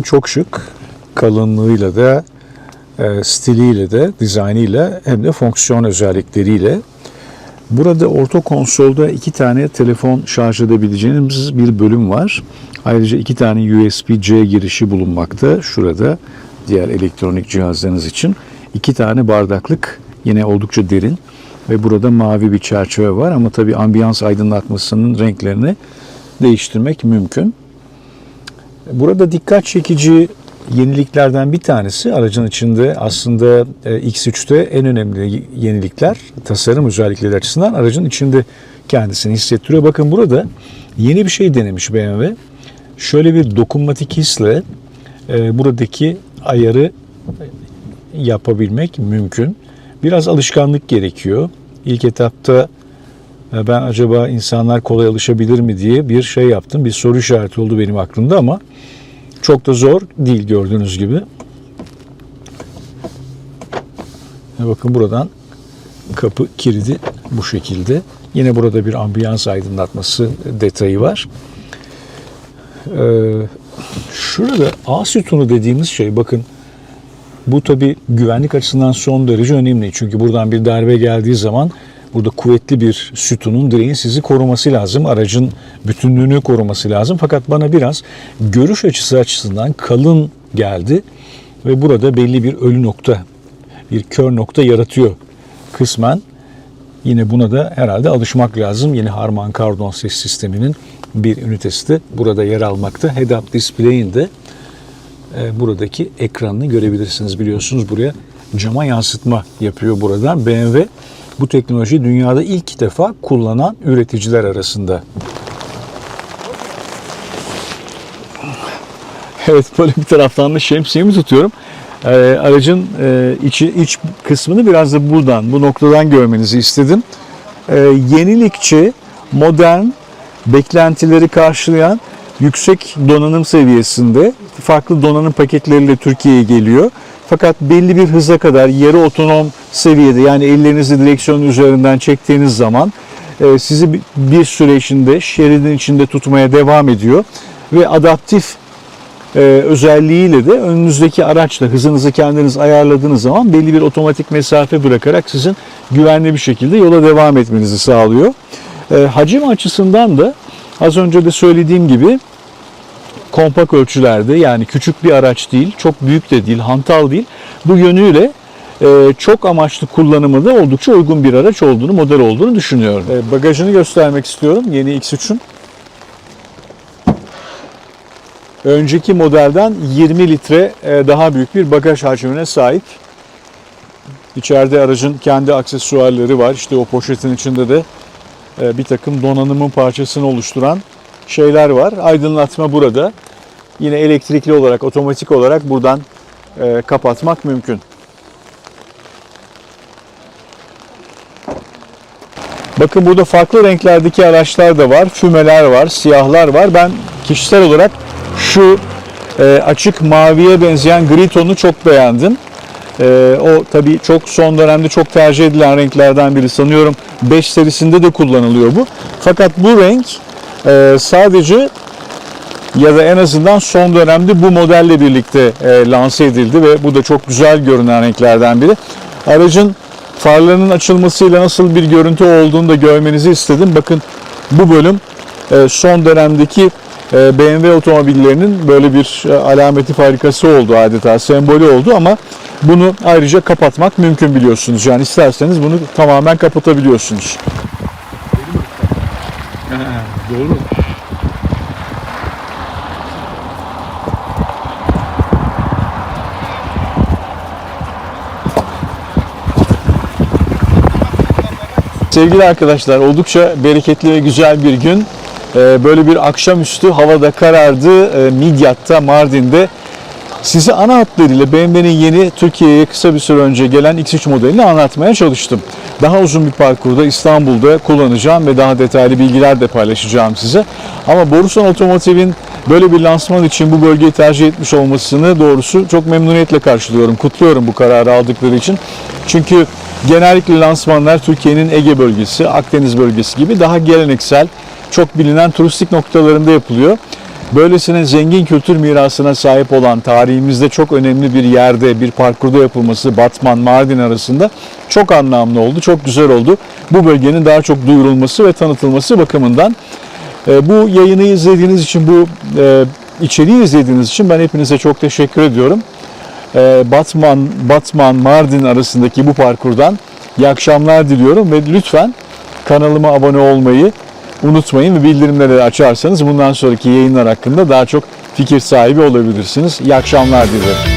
Telefon çok şık. Kalınlığıyla da, e, stiliyle de, dizaynıyla hem de fonksiyon özellikleriyle. Burada orta konsolda iki tane telefon şarj edebileceğiniz bir bölüm var. Ayrıca iki tane USB-C girişi bulunmakta. Şurada diğer elektronik cihazlarınız için. iki tane bardaklık yine oldukça derin ve burada mavi bir çerçeve var ama tabii ambiyans aydınlatmasının renklerini değiştirmek mümkün. Burada dikkat çekici yeniliklerden bir tanesi aracın içinde aslında e, X3'te en önemli yenilikler tasarım özellikleri açısından aracın içinde kendisini hissettiriyor. Bakın burada yeni bir şey denemiş BMW. Şöyle bir dokunmatik hisle e, buradaki ayarı yapabilmek mümkün. Biraz alışkanlık gerekiyor. İlk etapta ben acaba insanlar kolay alışabilir mi diye bir şey yaptım. Bir soru işareti oldu benim aklımda ama çok da zor değil gördüğünüz gibi. Ve bakın buradan kapı kilidi bu şekilde. Yine burada bir ambiyans aydınlatması detayı var. Ee, şurada A sütunu dediğimiz şey bakın bu tabi güvenlik açısından son derece önemli. Çünkü buradan bir darbe geldiği zaman burada kuvvetli bir sütunun direğin sizi koruması lazım. Aracın bütünlüğünü koruması lazım. Fakat bana biraz görüş açısı açısından kalın geldi. Ve burada belli bir ölü nokta, bir kör nokta yaratıyor kısmen. Yine buna da herhalde alışmak lazım. Yine Harman Kardon ses sisteminin bir ünitesi de burada yer almakta. Head-up display'in de e, buradaki ekranını görebilirsiniz. Biliyorsunuz buraya cama yansıtma yapıyor buradan. BMW bu teknolojiyi dünyada ilk defa kullanan üreticiler arasında. Evet böyle bir taraftan da şemsiyemi tutuyorum. Ee, aracın e, içi, iç kısmını biraz da buradan, bu noktadan görmenizi istedim. Ee, yenilikçi, modern, beklentileri karşılayan yüksek donanım seviyesinde farklı donanım paketleriyle Türkiye'ye geliyor. Fakat belli bir hıza kadar yarı otonom seviyede yani ellerinizi direksiyonun üzerinden çektiğiniz zaman e, sizi bir- süre içinde şeridin içinde tutmaya devam ediyor ve adaptif e, özelliğiyle de önünüzdeki araçla hızınızı kendiniz ayarladığınız zaman belli bir otomatik mesafe bırakarak sizin güvenli bir şekilde yola devam etmenizi sağlıyor. E, hacim açısından da az önce de söylediğim gibi kompak ölçülerde yani küçük bir araç değil, çok büyük de değil, hantal değil. Bu yönüyle e, çok amaçlı kullanımı da oldukça uygun bir araç olduğunu, model olduğunu düşünüyorum. E, bagajını göstermek istiyorum yeni X3'ün. Önceki modelden 20 litre e, daha büyük bir bagaj hacmine sahip. İçeride aracın kendi aksesuarları var. İşte o poşetin içinde de bir takım donanımın parçasını oluşturan şeyler var. Aydınlatma burada. Yine elektrikli olarak, otomatik olarak buradan e, kapatmak mümkün. Bakın burada farklı renklerdeki araçlar da var. Fümeler var, siyahlar var. Ben kişisel olarak şu e, açık maviye benzeyen gri tonu çok beğendim. E, o tabii çok son dönemde çok tercih edilen renklerden biri. Sanıyorum 5 serisinde de kullanılıyor bu. Fakat bu renk e, sadece ya da en azından son dönemde bu modelle birlikte e, lanse edildi ve bu da çok güzel görünen renklerden biri. Aracın farlarının açılmasıyla nasıl bir görüntü olduğunu da görmenizi istedim. Bakın bu bölüm e, son dönemdeki e, BMW otomobillerinin böyle bir e, alameti farikası oldu adeta, sembolü oldu ama bunu ayrıca kapatmak mümkün biliyorsunuz. Yani isterseniz bunu tamamen kapatabiliyorsunuz. Doğru. Sevgili arkadaşlar oldukça bereketli ve güzel bir gün. Ee, Böyle bir akşamüstü havada karardı Ee, Midyat'ta Mardin'de. Size ana hatlarıyla BMW'nin yeni Türkiye'ye kısa bir süre önce gelen X3 modelini anlatmaya çalıştım. Daha uzun bir parkurda İstanbul'da kullanacağım ve daha detaylı bilgiler de paylaşacağım size. Ama Borusan Otomotiv'in böyle bir lansman için bu bölgeyi tercih etmiş olmasını doğrusu çok memnuniyetle karşılıyorum. Kutluyorum bu kararı aldıkları için. Çünkü genellikle lansmanlar Türkiye'nin Ege bölgesi, Akdeniz bölgesi gibi daha geleneksel, çok bilinen turistik noktalarında yapılıyor. Böylesine zengin kültür mirasına sahip olan tarihimizde çok önemli bir yerde bir parkurda yapılması Batman Mardin arasında çok anlamlı oldu, çok güzel oldu. Bu bölgenin daha çok duyurulması ve tanıtılması bakımından e, bu yayını izlediğiniz için, bu e, içeriği izlediğiniz için ben hepinize çok teşekkür ediyorum. E, Batman, Batman Mardin arasındaki bu parkurdan iyi akşamlar diliyorum ve lütfen kanalıma abone olmayı unutmayın ve bildirimleri de açarsanız bundan sonraki yayınlar hakkında daha çok fikir sahibi olabilirsiniz. İyi akşamlar dilerim.